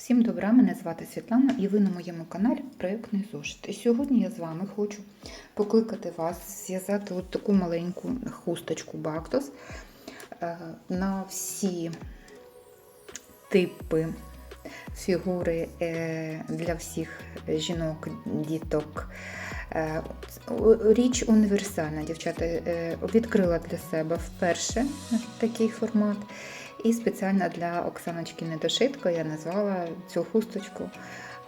Всім добра, мене звати Світлана і ви на моєму каналі Проєктний зошит. І сьогодні я з вами хочу покликати вас зв'язати от таку маленьку хусточку Бактос е, на всі типи фігури е, для всіх жінок, діток. Е, Річ універсальна, дівчата. Відкрила для себе вперше такий формат. І спеціально для Оксаночки Недошитко я назвала цю хусточку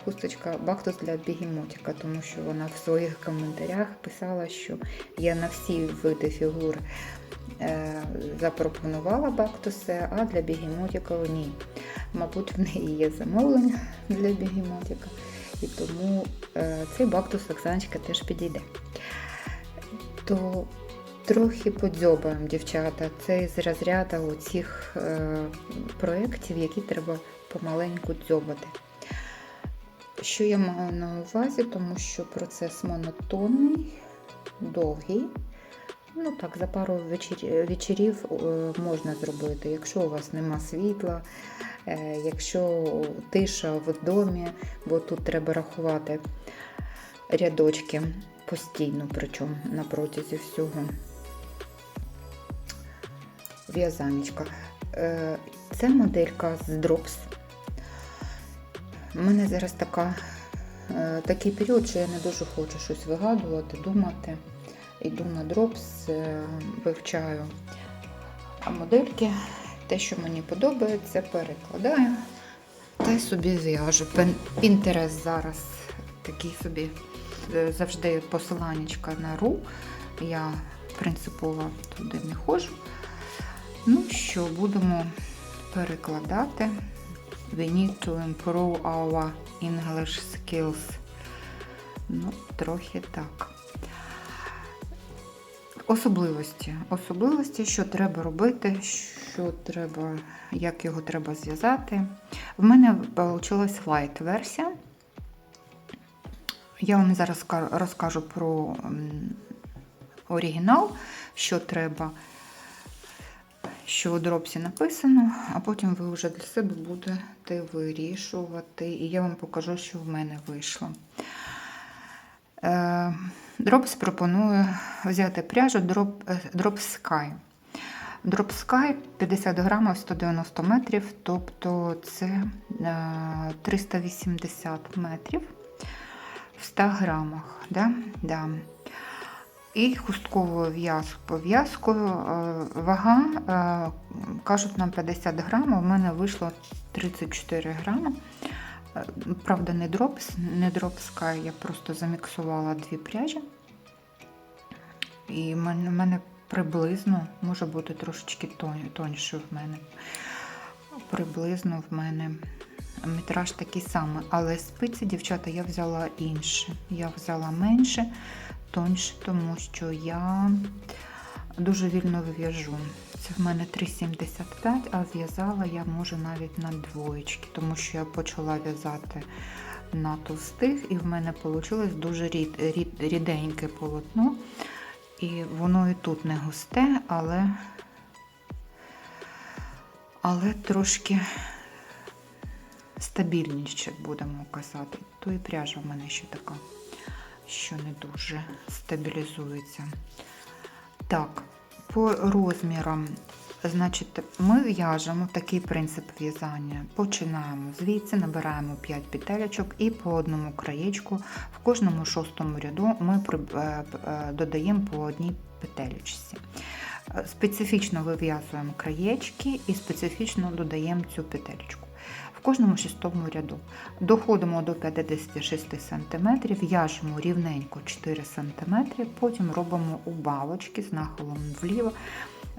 хусточка Бактус для бігемотика, тому що вона в своїх коментарях писала, що я на всі види фігур е, запропонувала бактуси, а для бігемотика ні. Мабуть, в неї є замовлення для бігемотика, і тому е, цей бактус Оксаночка теж підійде. То Трохи подзьобаємо, дівчата. Це з розряду оцих е, проєктів, які треба помаленьку дзьобати. Що я маю на увазі, тому що процес монотонний, довгий. Ну так, за пару вечір, вечорів е, можна зробити. Якщо у вас нема світла, е, якщо тиша в домі, бо тут треба рахувати рядочки постійно, причому на протязі всього в'язанечка. Е, Це моделька з Drops. У мене зараз така, е, такий період, що я не дуже хочу щось вигадувати, думати. Іду на Drops, е, вивчаю модельки. Те, що мені подобається, перекладаю та й собі зв'яжу. Pinterest зараз такий собі завжди посиланнячка на ру. Я принципово туди не ходжу. Ну що, будемо перекладати. We need to improve our English skills. Ну, трохи так. Особливості. Особливості, що треба робити, що треба, як його треба зв'язати. В мене вийшла лайт-версія. Я вам зараз розкажу про оригінал, що треба що у дропсі написано, а потім ви вже для себе будете вирішувати. І я вам покажу, що в мене вийшло. Дропс пропонує взяти пряжу. Drop Sky 50 грамів 190 метрів, тобто це 380 метрів в 100 грамах. Да? Да. І хустковою пов'язкою вага, кажуть, нам 50 грамів, у мене вийшло 34 грами. Правда, не дропс, не дропска, я просто заміксувала дві пряжі. І в мене приблизно, може бути трошечки тоньше в мене. Приблизно в мене метраж такий самий, але спиці, дівчата, я взяла інше. Я взяла менше, тоньше, тому що я дуже вільно в'яжу. Це в мене 3,75, а в'язала я можу навіть на двоєчки, тому що я почала в'язати на товстих, і в мене вийшло дуже рід, рід, ріденьке полотно. І воно і тут не густе, але, але трошки стабільніше, будемо казати. То і пряжа в мене ще така що не дуже стабілізується. Так, по розмірам, значить, ми в'яжемо такий принцип в'язання. Починаємо звідси, набираємо 5 петелечок і по одному краєчку в кожному шостому ряду ми е, е, додаємо по одній петелечці. Специфічно вив'язуємо краєчки і специфічно додаємо цю петелечку кожному шістому ряду. Доходимо до 56 см, в'яжемо рівненько 4 см, потім робимо убавочки з нахилом вліво.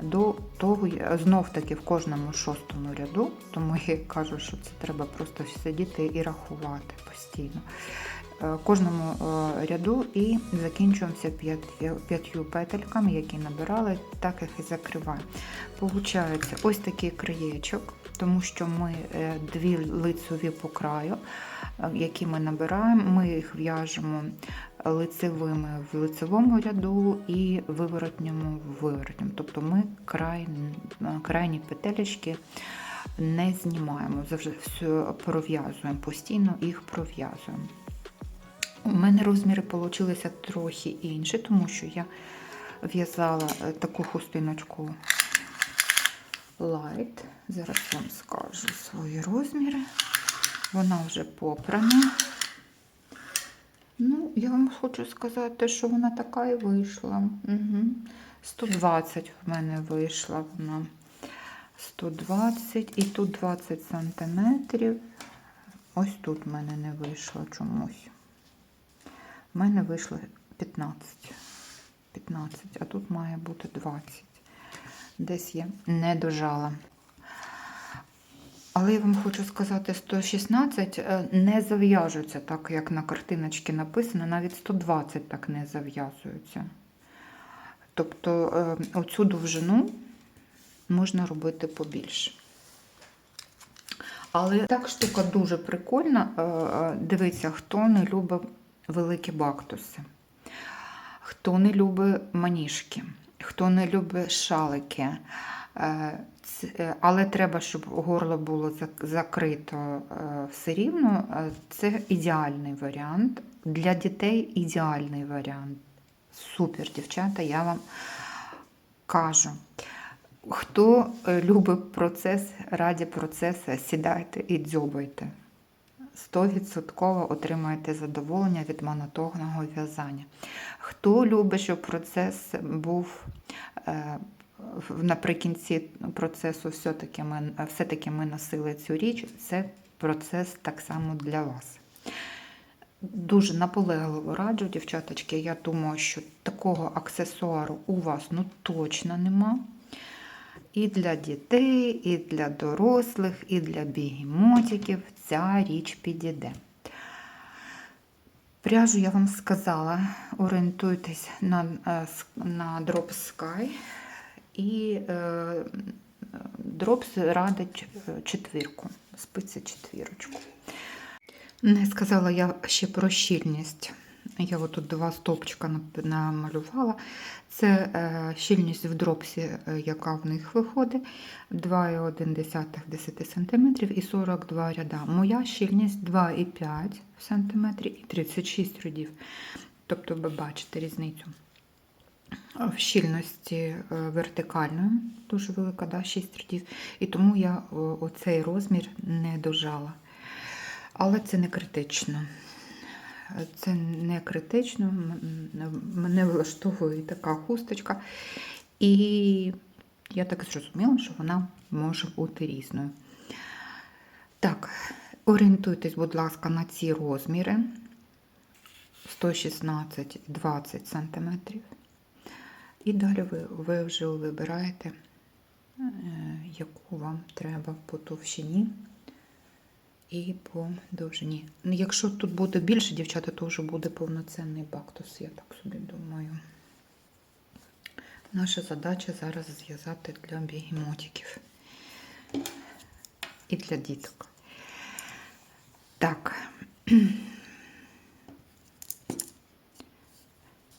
До того, знов таки в кожному шостому ряду, тому я кажу, що це треба просто сидіти і рахувати постійно. Е, кожному е, ряду і закінчуємося п'ятью петельками, які набирали, так їх і закриваємо. Получається ось такий краєчок тому що ми е, дві лицеві по краю, е, які ми набираємо, ми їх в'яжемо лицевими в лицевому ряду і виворотньому в виворотньому. Тобто ми край, е, крайні петелечки не знімаємо, завжди все пров'язуємо, постійно їх пров'язуємо. У мене розміри вийшли трохи інші, тому що я в'язала таку хустиночку Light. Зараз вам скажу свої розміри. Вона вже попрана. Ну, я вам хочу сказати, що вона така і вийшла. Угу. 120 в мене вийшла вона. 120 і тут 20 сантиметрів. Ось тут в мене не вийшло чомусь. У мене вийшло 15. 15, а тут має бути 20. Десь я не дожала. Але я вам хочу сказати, 116 е, не зав'яжуться так, як на картиночці написано, навіть 120 так не зав'язуються. Тобто е, оцю довжину можна робити побільше. Але так штука дуже прикольна. Е, Дивіться, хто не любить великі бактуси, хто не любить маніжки, хто не любить шалики. Е, е, Але треба, щоб горло було закрито е, все рівно. Це ідеальний варіант. Для дітей ідеальний варіант. Супер, дівчата, я вам кажу. Хто любить процес, раді процесу, сідайте і дзьобайте. 100% отримаєте задоволення від монотонного в'язання. Хто любить, щоб процес був е, наприкінці процесу, все-таки ми, все-таки ми носили цю річ, це процес так само для вас. Дуже наполегливо раджу, дівчаточки. Я думаю, що такого аксесуару у вас ну точно нема. І для дітей, і для дорослих, і для бігемотиків ця річ підійде. Пряжу я вам сказала, орієнтуйтесь на, е, на Drop Sky. І е, Drops радить е, четвірку, спиці четвірочку. Не сказала я ще про щільність. Я отут два стовпчика намалювала. Це е, щільність в дропсі, е, яка в них виходить, 2,1 10 см і 42 ряда. Моя щільність 2,5 см і 36 рядів. Тобто ви бачите різницю. В щільності е, вертикальної, дуже велика, да, 6 рядів. І тому я оцей розмір не дожала. Але це не критично. Це не критично, мене влаштовує така хусточка. І я так зрозуміла, що вона може бути різною. Так, орієнтуйтесь, будь ласка, на ці розміри 116-20 см. І далі ви, ви вже вибираєте, е, яку вам треба по товщині і по довжині. Ну, Якщо тут буде більше, дівчата, то вже буде повноцінний бактус, я так собі думаю. Наша задача зараз зв'язати для бігемотиків і для діток. Так.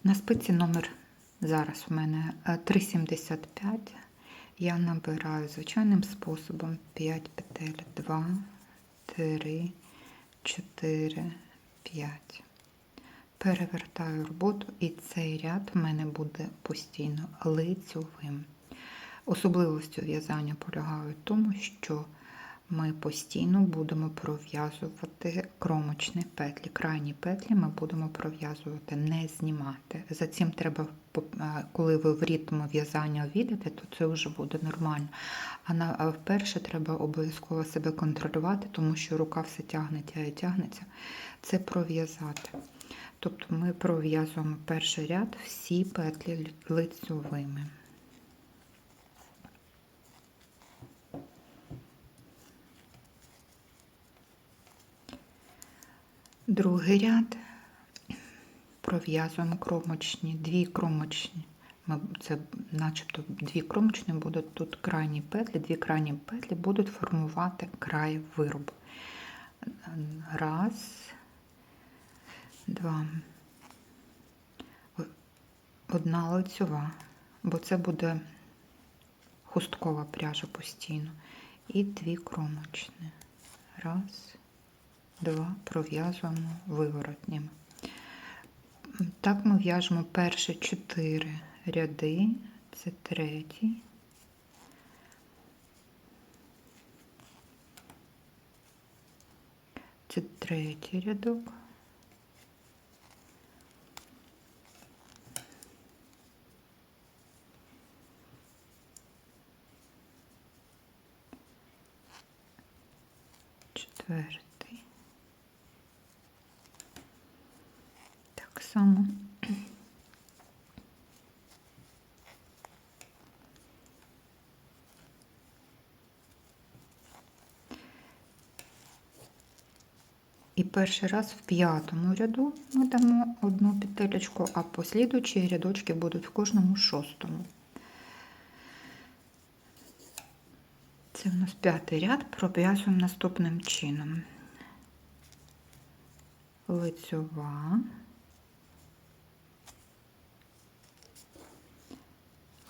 На спиці номер зараз у мене е, 3,75. Я набираю звичайним способом 5 петель, 2, 3, 4, 5. Перевертаю роботу, і цей ряд в мене буде постійно лицьовим. Особливостю в'язання полягає в тому, що ми постійно будемо пров'язувати кромочні петлі. Крайні петлі ми будемо пров'язувати, не знімати. За цим треба, е, коли ви в ритм в'язання війдете, то це вже буде нормально. А на а вперше треба обов'язково себе контролювати, тому що рука все тягнеться і тягнеться. Це пров'язати. Тобто ми пров'язуємо перший ряд всі петлі лицьовими. Другий ряд пров'язуємо кромочні, дві кромочні. Це начебто дві кромочні будуть тут крайні петлі, дві крайні петлі будуть формувати край виробу. Раз, два. Одна лицьова, бо це буде хусткова пряжа постійно. і дві кромочні. Раз, два, пров'язуємо виворотніми. Так ми в'яжемо перші чотири ряди, це третій. Це третій рядок. Четвертий. Так само. І перший раз в п'ятому ряду ми дамо одну петелечку, а послідуючі рядочки будуть в кожному шостому. Це в нас п'ятий ряд, пров'язуємо наступним чином. Лицьова,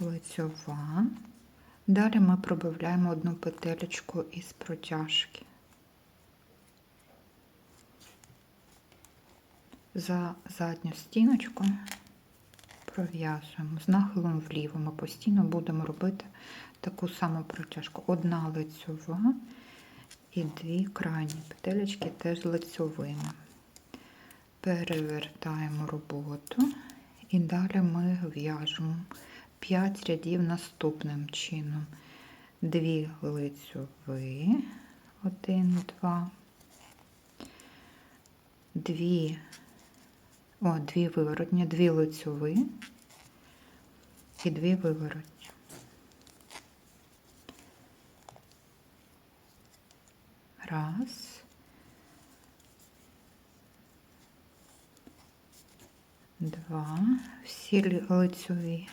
лицьова. Далі ми пробавляємо одну петелечку із протяжки. За задню стіночку пров'язуємо з нахилом вліво. Ми постійно будемо робити таку саму протяжку. Одна лицьова і дві крайні петелечки теж лицьовими. Перевертаємо роботу і далі ми в'яжемо 5 рядів наступним чином. Дві лицьові, один, два, дві, о, дві виворотні, дві лицьові і дві виворотні. Раз. Два. Всі лицьові.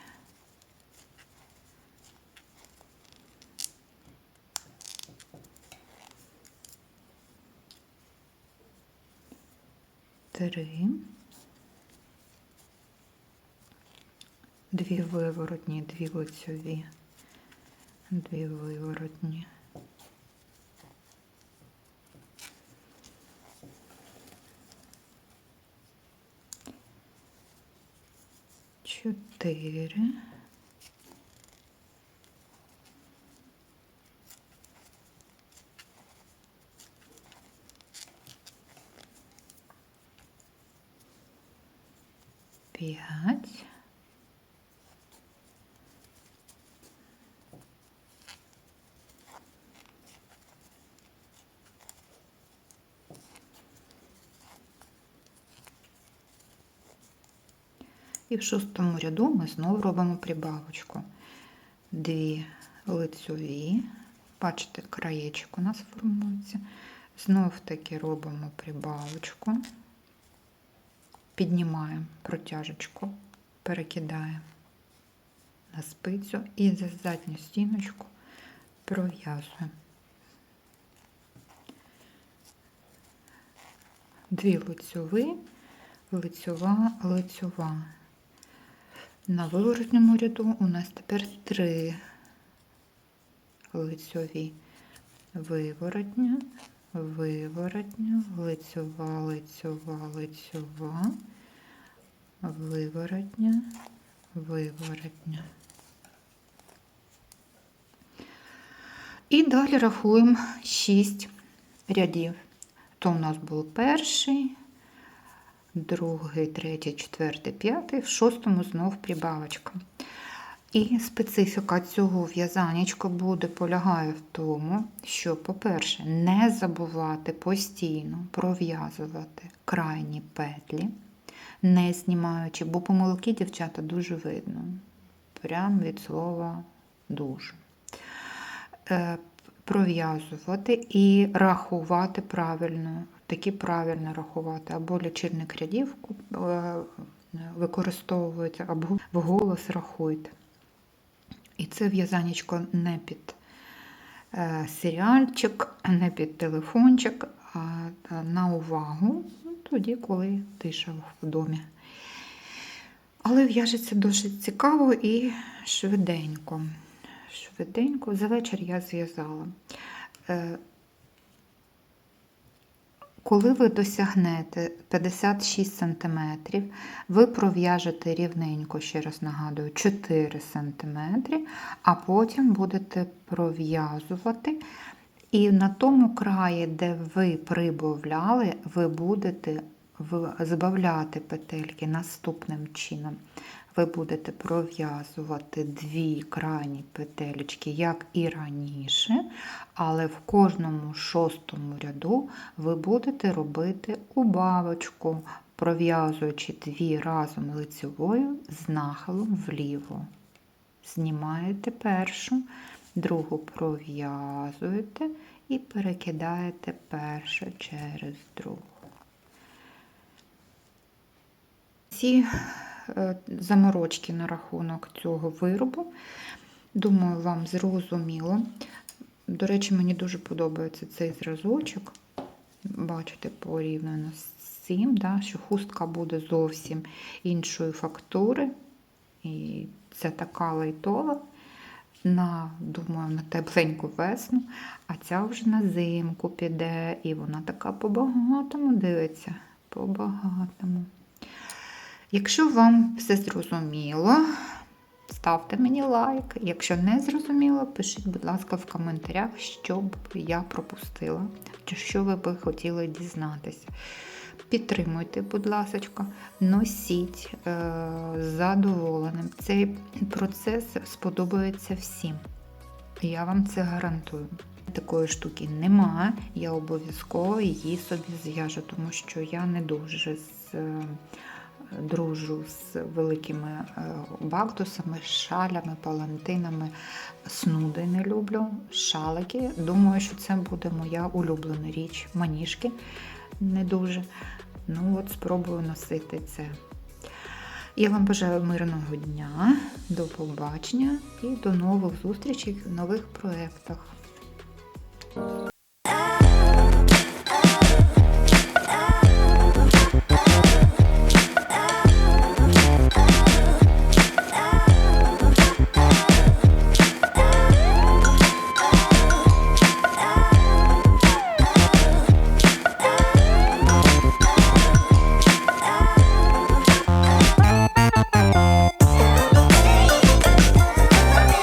Три. Дві виворотні, дві лицьові, дві виворотні. Чотири. П'ять. І в шостому ряду ми знову робимо прибавочку. Дві лицьові, бачите, краєчок у нас формується. Знов таки робимо прибавочку, піднімаємо протяжечку, перекидаємо на спицю і за задню стіночку пров'язуємо. Дві лицьові, лицьова, лицьова. На виворотньому ряду у нас тепер три лицьові. Виворотня, виворотня, лицьова, лицьова, лицьова, виворотня, виворотня. І далі рахуємо 6 рядів. То у нас був перший, другий, третій, четвертий, п'ятий, в шостому знов прибавочка. І специфіка цього в'язанечка буде полягає в тому, що, по-перше, не забувати постійно пров'язувати крайні петлі, не знімаючи, бо помилки дівчата дуже видно. Прям від слова дуже. Пров'язувати і рахувати правильно, такі правильно рахувати, або лічильник рядів е, використовується, або вголос рахуйте. І це в'язанечко не під е, серіальчик, не під телефончик, а на увагу, ну, тоді, коли тиша в домі. Але в'яжеться дуже цікаво і швиденько. Швиденько, за вечір я зв'язала. Коли ви досягнете 56 см, ви пров'яжете рівненько, ще раз нагадую, 4 см, а потім будете пров'язувати. І на тому краї, де ви прибавляли, ви будете збавляти петельки наступним чином. Ви будете пров'язувати дві крайні петелечки, як і раніше, але в кожному шостому ряду ви будете робити убавочку, пров'язуючи дві разом лицевою з нахилом вліво. Знімаєте першу, другу пров'язуєте і перекидаєте першу через другу. Ці е, заморочки на рахунок цього виробу, думаю, вам зрозуміло. До речі, мені дуже подобається цей зразочок. Бачите, порівняно з цим, да, що хустка буде зовсім іншої фактури. І це така лайтова на, думаю, на тепленьку весну, а ця вже на зимку піде, і вона така по-багатому дивиться. По-багатому. Якщо вам все зрозуміло, ставте мені лайк. Якщо не зрозуміло, пишіть, будь ласка, в коментарях, що б я пропустила, чи що ви би хотіли дізнатися. Підтримуйте, будь ласка, носіть е, задоволеним. Цей процес сподобається всім. Я вам це гарантую. Такої штуки немає, я обов'язково її собі зв'яжу, тому що я не дуже з, е, дружу з великими е, бактусами, шалями, палантинами. Снуди не люблю, шалики. Думаю, що це буде моя улюблена річ. Маніжки не дуже. Ну от спробую носити це. Я вам бажаю мирного дня, до побачення і до нових зустрічей в нових проєктах.